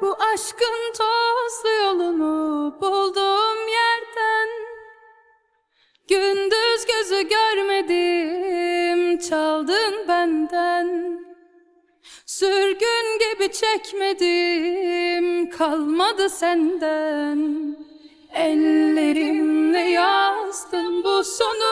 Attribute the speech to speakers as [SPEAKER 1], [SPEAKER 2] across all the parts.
[SPEAKER 1] Bu aşkın tozlu yolunu bulduğum yerden Gündüz gözü görmedim çaldın benden. Sürgün gibi çekmedim kalmadı senden. Ellerimle yazdım bu sonu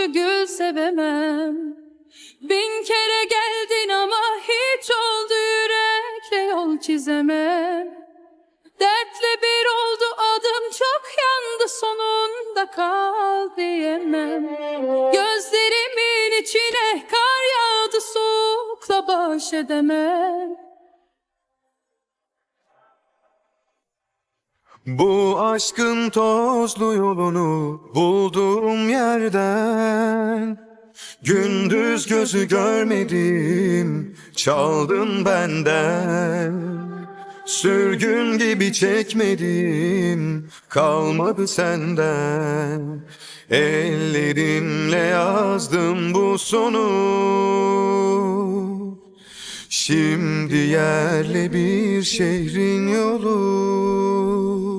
[SPEAKER 1] yalancı gül sevemem Bin kere geldin ama hiç oldu yürekle yol çizemem. Dertle bir oldu adım çok yandı sonunda kal diyemem. Gözlerimin içine kar yağdı soğukla baş edemem
[SPEAKER 2] Bu aşkın tozlu yolunu bulduğum yerden Gündüz gözü görmedim çaldın benden. Sürgün gibi çekmedim kalmadı senden. Ellerimle yazdım bu sonu. Şimdi yerli bir şehrin yolu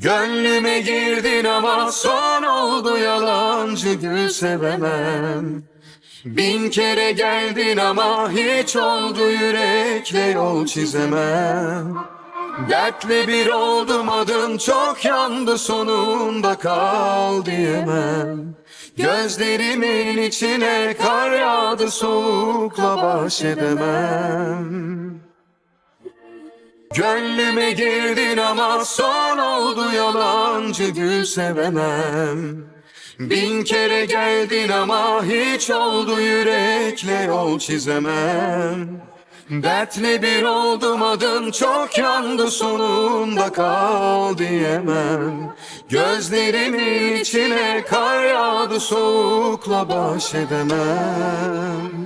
[SPEAKER 2] Gönlüme girdin ama son oldu yalancı gül sevemem. Bin kere geldin ama hiç oldu yürekle yol çizemem. Dertle bir oldum adım çok yandı sonunda kal diyemem. Gözlerimin içine kar yağdı soğukla baş edemem Gönlüme girdin ama son oldu yalancı gül sevemem. Bin kere geldin ama hiç oldu yürekle yol çizemem. Dertle bir oldum adım çok yandı sonunda kal diyemem. Gözlerimin içine kar yağdı soğukla baş edemem